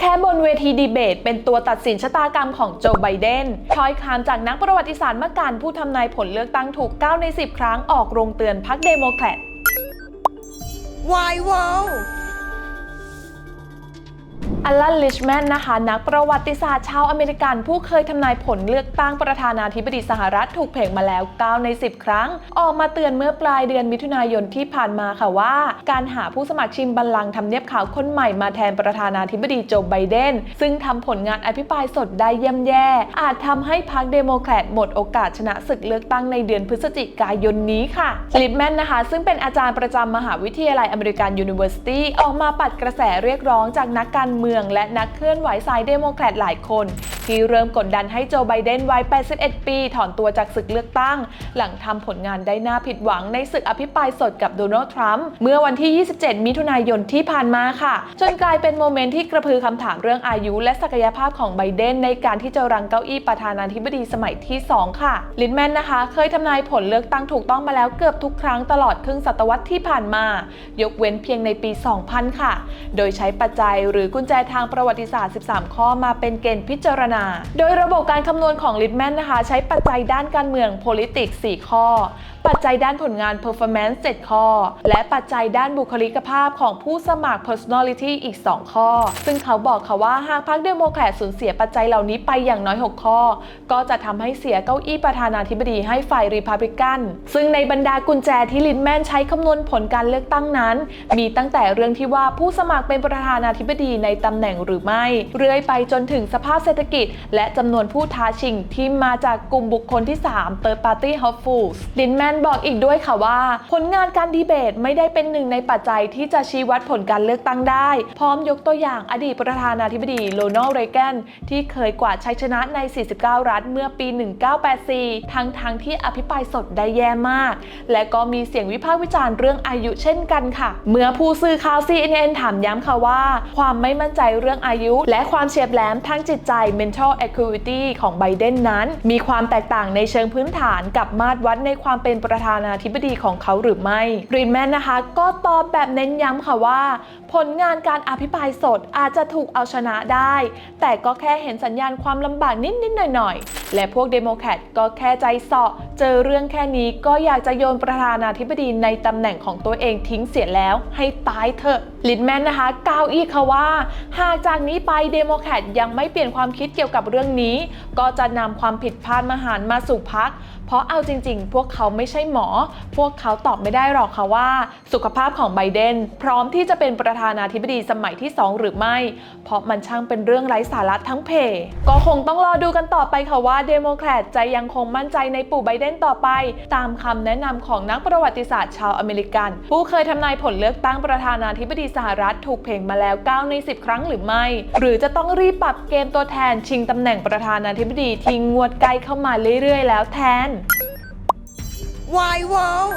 แค่บนเวทีดีเบต เป็นตัวตัดสินชะตากรรมของโจไบเดนถ้อยคำจากนักประวัติศาสตร์เมื่อการผู้ทำนายผลเลือกตั้งถูก 9 ใน 10 ครั้งออกโรงเตือนพรรคเดโมแครต Why wow อลันลิชแมนนะคะ นักประวัติศาสตร์ชาวอเมริกันผู้เคยทำนายผลเลือกตั้งประธานาธิบดีสหรัฐถูกเพ่งมาแล้ว 9 ใน 10 ครั้ง ออกมาเตือนเมื่อปลายเดือนมิถุนายนที่ผ่านมาค่ะว่า การหาผู้สมัครชิงบัลลังก์ทำเนียบขาวคนใหม่มาแทนประธานาธิบดีโจไบเดน ซึ่งทำผลงานอภิปรายสดได้เยี่ยมแย่ อาจทำให้พรรคเดโมแครตหมดโอกาสชนะศึกเลือกตั้งในเดือนพฤศจิกายนนี้ค่ะลิชแมนนะคะ ซึ่งเป็นอาจารย์ประจำมหาวิทยาลัยอเมริกันยูนิเวอร์ซิตี้ออกมาปัดกระแสเรียกร้องจากนักการเมืองและนักเคลื่อนไหวสายเดโมแครตหลายคน ที่เริ่มกดดันให้โจไบเดนวัย 81 ปี ถอนตัวจากศึกเลือกตั้ง หลังทำผลงานได้น่าผิดหวังในศึกอภิปรายสดกับโดนัลด์ทรัมป์เมื่อวันที่ 27 มิถุนายนที่ผ่านมาค่ะ จนกลายเป็นโมเมนต์ที่กระพือคำถามเรื่องอายุและศักยภาพของไบเดนในการที่จะรังเก้าอี้ประธานาธิบดีสมัยที่ 2 ค่ะ ลินแมนนะคะ เคยทำนายผลเลือกตั้งถูกต้องมาแล้วเกือบทุกครั้งตลอดครึ่งศตวรรษที่ผ่านมา ยกเว้นเพียงในปี 2000 ค่ะ โดยใช้ปัจจัยหรือกุญแจทางประวัติศาสตร์ 13 ข้อมาเป็นเกณฑ์พิจารณาโดยระบบการคำนวณของลิทแมนนะคะ ใช้ปัจจัยด้านการเมือง politics 4 ข้อ ปัจจัยด้านผลงาน performance 7 ข้อ และปัจจัยด้านบุคลิกภาพของผู้สมัคร personality อีก 2 ข้อ ซึ่งเขาบอกค่ะว่าหากพรรคเดโมแครตสูญเสียปัจจัยเหล่านี้ไปอย่างน้อย 6 ข้อ ก็จะทำให้เสียเก้าอี้ประธานาธิบดีให้ฝ่ายรีพับลิกัน ซึ่งในบรรดากุญแจที่ลินแมนใช้คำนวณผลการเลือกตั้งนั้น มีตั้งแต่เรื่องที่ว่าผู้สมัครเป็นประธานาธิบดีในตำแหน่งหรือไม่ เรื่อยไปจนถึงสภาพเศรษฐกิจและจำนวนผู้ท้าชิงที่มาจากกลุ่มบุคคลที่ 3 Third Party Hopefuls ลินแมนบอกอีกด้วยค่ะว่า ผลงานการดีเบตไม่ได้เป็นหนึ่งในปัจจัยที่จะชี้วัดผลการเลือกตั้งได้ พร้อมยกตัวอย่างอดีตประธานาธิบดีโรนัลด์เรแกนที่เคยกวาดชัยชนะใน 49 รัฐเมื่อปี 1984 ทั้งทั้งๆที่อภิปรายสดได้แย่มาก และก็มีเสียงวิพากษ์วิจารณ์เรื่องอายุเช่นกันค่ะ เมื่อผู้สื่อข่าว CNN ถามย้ำค่ะว่า ความไม่มั่นใจเรื่องอายุ และความเฉียบแหลมทางจิตใจ mental acuity ของไบเดนนั้น มีความแตกต่างในเชิงพื้นฐานกับมาตรวัดในความเป็นประธานาธิบดีของเขาหรือไม่รีนแมนนะคะก็ตอบแบบเน้นย้ำค่ะว่า ผลงานการอภิปรายสดอาจจะถูกเอาชนะได้ แต่ก็แค่เห็นสัญญาณความลำบากนิดๆหน่อยๆ และพวกเดโมแครตก็แค่ใจเสาะ เจอเรื่องแค่นี้ก็อยากจะโยนประธานาธิบดีในตำแหน่งของตัวเองทิ้งเสียแล้วให้ตายเถอะ ลินแมนนะคะกาวอีกค่ะว่า หากจากนี้ไปเดโมแครตยังไม่เปลี่ยนความคิดเกี่ยวกับเรื่องนี้ ก็จะนำความผิดพลาดมหารมาสู่พัก เพราะเอาจริง ๆ พวกเขาไม่ใช่หมอ พวกเขาตอบไม่ได้หรอกค่ะว่า สุขภาพของไบเดนพร้อมที่จะเป็นประธานาธิบดีสมัยที่ 2 หรือไม่ เพราะมันช่างเป็นเรื่องไร้สาระทั้งเพ ก็คงต้องรอดูกันต่อไปค่ะว่าเดโมแครตจะยังคงมั่นใจในปู่ไบเดนต่อไป ตามคำแนะนำของนักประวัติศาสตร์ชาวอเมริกัน ผู้เคยทำนายผลเลือกตั้งประธานาธิบดีสหรัฐถูกเพ่งมาแล้ว 9 ใน 10 ครั้งหรือไม่ หรือจะต้องรีบปรับเกมตัวแทนชิงตำแหน่งประธานาธิบดีที่งวดใกล้เข้ามาเรื่อยๆ แล้วแทน วายวิล